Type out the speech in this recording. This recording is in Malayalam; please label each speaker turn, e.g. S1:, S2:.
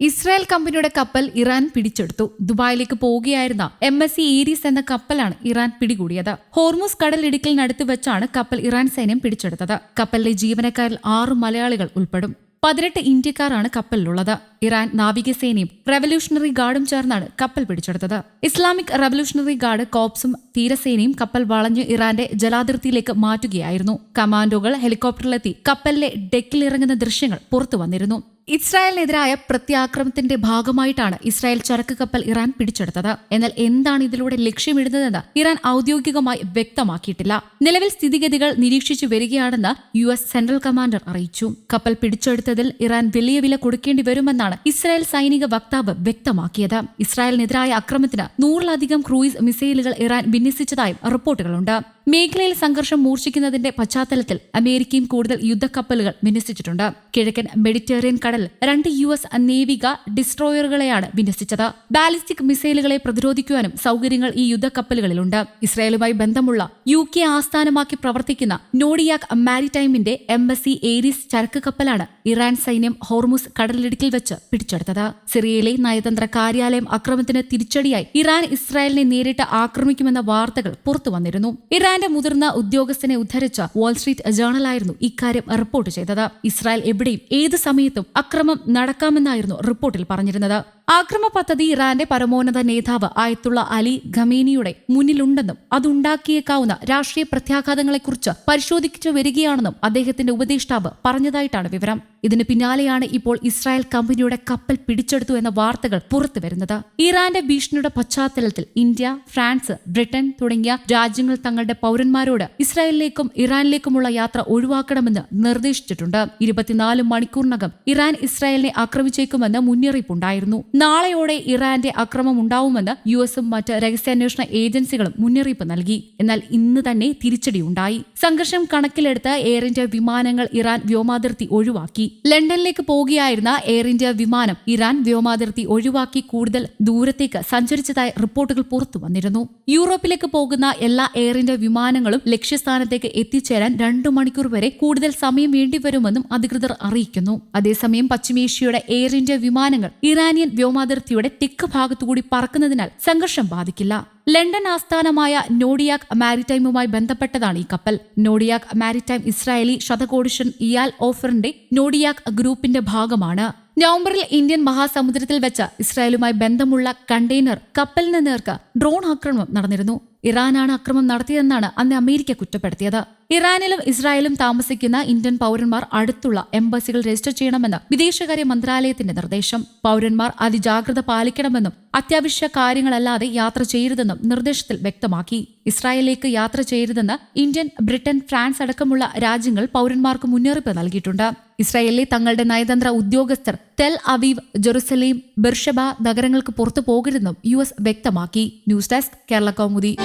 S1: ഇസ്രായേൽ കമ്പനിയുടെ കപ്പൽ ഇറാൻ പിടിച്ചെടുത്തു. ദുബായിലേക്ക് പോവുകയായിരുന്ന എം എസ് സി ഈരീസ് എന്ന കപ്പലാണ് ഇറാൻ പിടികൂടിയത്. ഹോർമുസ് കടലിടുക്കിലിനടുത്ത് വെച്ചാണ് കപ്പൽ ഇറാൻ സൈന്യം പിടിച്ചെടുത്തത്. കപ്പലിലെ ജീവനക്കാരിൽ ആറ് മലയാളികൾ ഉൾപ്പെടും. പതിനെട്ട് ഇന്ത്യക്കാരാണ് കപ്പലിലുള്ളത്. ഇറാൻ നാവികസേനയും റവല്യൂഷണറി ഗാർഡും ചേർന്നാണ് കപ്പൽ പിടിച്ചെടുത്തത്. ഇസ്ലാമിക് റവല്യൂഷണറി ഗാർഡ് കോപ്സും തീരസേനയും കപ്പൽ വളഞ്ഞ് ഇറാന്റെ ജലാതിർത്തിയിലേക്ക് മാറ്റുകയായിരുന്നു. കമാൻഡോകൾ ഹെലികോപ്റ്ററിലെത്തി കപ്പലിലെ ഡെക്കിലിറങ്ങുന്ന ദൃശ്യങ്ങൾ പുറത്തു വന്നിരുന്നു ഇസ്രായേലിനെതിരായ പ്രത്യാക്രമത്തിന്റെ ഭാഗമായിട്ടാണ് ഇസ്രായേൽ ചരക്ക് കപ്പൽ ഇറാൻ പിടിച്ചെടുത്തത്. എന്നാൽ എന്താണ് ഇതിലൂടെ ലക്ഷ്യമിടുന്നതെന്ന് ഇറാൻ ഔദ്യോഗികമായി വ്യക്തമാക്കിയിട്ടില്ല. നിലവിൽ സ്ഥിതിഗതികൾ നിരീക്ഷിച്ചു വരികയാണെന്ന് യു എസ് സെൻട്രൽ കമാൻഡർ അറിയിച്ചു. കപ്പൽ പിടിച്ചെടുത്തതിൽ ഇറാൻ വലിയ വില കൊടുക്കേണ്ടി വരുമെന്നാണ് ഇസ്രായേൽ സൈനിക വക്താവ് വ്യക്തമാക്കിയത്. ഇസ്രായേലിനെതിരായ അക്രമത്തിന് നൂറിലധികം ക്രൂയിസ് മിസൈലുകൾ ഇറാൻ വിന്യസിച്ചതായും റിപ്പോർട്ടുകളുണ്ട്. മേഖലയിൽ സംഘർഷം മൂർച്ഛിക്കുന്നതിന്റെ പശ്ചാത്തലത്തിൽ അമേരിക്കയും കൂടുതൽ യുദ്ധക്കപ്പലുകൾ വിന്യസിച്ചിട്ടുണ്ട്. കിഴക്കൻ മെഡിറ്ററേനിയൻ കടൽ രണ്ട് യു എസ് നേവിക ഡിസ്ട്രോയറുകളെയാണ് വിന്യസിച്ചത്. ബാലിസ്റ്റിക് മിസൈലുകളെ പ്രതിരോധിക്കുവാനും സൗകര്യങ്ങൾ ഈ യുദ്ധക്കപ്പലുകളിലുണ്ട്. ഇസ്രായേലുമായി ബന്ധമുള്ള യു കെ ആസ്ഥാനമാക്കി പ്രവർത്തിക്കുന്ന നോഡിയാക് മാരിടൈമിന്റെ എം എസ് സി ഏരീസ് ചരക്ക് കപ്പലാണ് ഇറാൻ സൈന്യം ഹോർമുസ് കടലിടുക്കിൽ വെച്ച് പിടിച്ചെടുത്തത്. സിറിയയിലെ നയതന്ത്ര കാര്യാലയം അക്രമത്തിന് തിരിച്ചടിയായി ഇറാൻ ഇസ്രായേലിനെ നേരിട്ട് ആക്രമിക്കുമെന്ന വാർത്തകൾ പുറത്തു വന്നിരുന്നു. ഇറാന്റെ മുതിർന്ന ഉദ്യോഗസ്ഥനെ ഉദ്ധരിച്ച വാൾസ്ട്രീറ്റ് ജേണലായിരുന്നു ഇക്കാര്യം റിപ്പോർട്ട് ചെയ്തത്. ഇസ്രായേൽ എവിടെയും ഏത് സമയത്തും അക്രമം നടക്കാമെന്നായിരുന്നു റിപ്പോർട്ടിൽ പറഞ്ഞിരുന്നത്. ആക്രമ പദ്ധതി ഇറാന്റെ പരമോന്നത നേതാവ് ആയത്തുള്ള അലി ഖമേനിയുടെ മുന്നിലുണ്ടെന്നും അതുണ്ടാക്കിയേക്കാവുന്ന രാഷ്ട്രീയ പ്രത്യാഘാതങ്ങളെക്കുറിച്ച് പരിശോധിച്ചു വരികയാണെന്നും അദ്ദേഹത്തിന്റെ ഉപദേഷ്ടാവ് പറഞ്ഞതായിട്ടാണ് വിവരം. ഇതിന് പിന്നാലെയാണ് ഇപ്പോൾ ഇസ്രായേൽ കമ്പനിയുടെ കപ്പൽ പിടിച്ചെടുത്തു എന്ന വാർത്തകൾ പുറത്തു വരുന്നത്. ഇറാന്റെ ഭീഷണിയുടെ പശ്ചാത്തലത്തിൽ ഇന്ത്യ ഫ്രാൻസ് ബ്രിട്ടൻ തുടങ്ങിയ രാജ്യങ്ങൾ തങ്ങളുടെ പൗരന്മാരോട് ഇസ്രായേലിലേക്കും ഇറാനിലേക്കുമുള്ള യാത്ര ഒഴിവാക്കണമെന്ന് നിർദ്ദേശിച്ചിട്ടുണ്ട്. ഇരുപത്തിനാല് മണിക്കൂറിനകം ഇറാൻ ഇസ്രായേലിനെ ആക്രമിച്ചേക്കുമെന്ന് മുന്നറിയിപ്പുണ്ടായിരുന്നു. നാളെയോടെ ഇറാന്റെ ആക്രമം ഉണ്ടാവുമെന്ന് യു എസും മറ്റ് രഹസ്യാന്വേഷണ ഏജൻസികളും മുന്നറിയിപ്പ് നൽകി. എന്നാൽ ഇന്ന് തന്നെ തിരിച്ചടിയുണ്ടായി. സംഘർഷം കണക്കിലെടുത്ത് എയർ ഇന്ത്യ വിമാനങ്ങൾ ഇറാൻ വ്യോമാതിർത്തി ഒഴിവാക്കി. ലണ്ടനിലേക്ക് പോകുകയായിരുന്ന എയർ ഇന്ത്യ വിമാനം ഇറാൻ വ്യോമാതിർത്തി ഒഴിവാക്കി കൂടുതൽ ദൂരത്തേക്ക് സഞ്ചരിച്ചതായി റിപ്പോർട്ടുകൾ പുറത്തു വന്നിരുന്നു. യൂറോപ്പിലേക്ക് പോകുന്ന എല്ലാ എയർ ഇന്ത്യ വിമാനങ്ങളും ലക്ഷ്യസ്ഥാനത്തേക്ക് എത്തിച്ചേരാൻ രണ്ടു മണിക്കൂർ വരെ കൂടുതൽ സമയം വേണ്ടിവരുമെന്നും അധികൃതർ അറിയിക്കുന്നു. അതേസമയം പശ്ചിമേഷ്യയുടെ എയർ ഇന്ത്യ വിമാനങ്ങൾ ഇറാനിയൻ വ്യോമാതിർത്തിയുടെ തെക്ക് ഭാഗത്തുകൂടി പറക്കുന്നതിനാൽ സംഘർഷം ബാധിക്കില്ല. ലണ്ടൻ ആസ്ഥാനമായ നോഡിയാക് മാരിടൈമുമായി ബന്ധപ്പെട്ടതാണ് ഈ കപ്പൽ. നോഡിയാക് മാരിടൈം ഇസ്രായേലി ശതകോടിഷൻ ഇയാൽ ഓഫറിന്റെ നോഡിയാക് ഗ്രൂപ്പിന്റെ ഭാഗമാണ്. നവംബറിൽ ഇന്ത്യൻ മഹാസമുദ്രത്തിൽ വെച്ച് ഇസ്രായേലുമായി ബന്ധമുള്ള കണ്ടെയ്നർ കപ്പലിന് നേർക്ക് ഡ്രോൺ ആക്രമണം നടന്നിരുന്നു. ഇറാനാണ് അക്രമം നടത്തിയതെന്നാണ് അന്ന് അമേരിക്ക കുറ്റപ്പെടുത്തിയത്. ഇറാനിലും ഇസ്രായേലും താമസിക്കുന്ന ഇന്ത്യൻ പൗരന്മാർ അടുത്തുള്ള എംബസികൾ രജിസ്റ്റർ ചെയ്യണമെന്ന് വിദേശകാര്യ മന്ത്രാലയത്തിന്റെ നിർദ്ദേശം. പൗരന്മാർ അതിജാഗ്രത പാലിക്കണമെന്നും അത്യാവശ്യ കാര്യങ്ങളല്ലാതെ യാത്ര ചെയ്യരുതെന്നും നിർദ്ദേശത്തിൽ വ്യക്തമാക്കി. ഇസ്രായേലിലേക്ക് യാത്ര ചെയ്യരുതെന്ന് ഇന്ത്യൻ ബ്രിട്ടൻ ഫ്രാൻസ് അടക്കമുള്ള രാജ്യങ്ങൾ പൗരന്മാർക്ക് മുന്നറിയിപ്പ് നൽകിയിട്ടുണ്ട്. ഇസ്രായേലിലെ തങ്ങളുടെ നയതന്ത്ര ഉദ്യോഗസ്ഥർ തെൽ അവീവ് ജെറുസലേം ബെർഷബ നഗരങ്ങൾക്ക് പുറത്തു പോകരുതെന്നും യു വ്യക്തമാക്കി. News desk Kerala Kaumudi.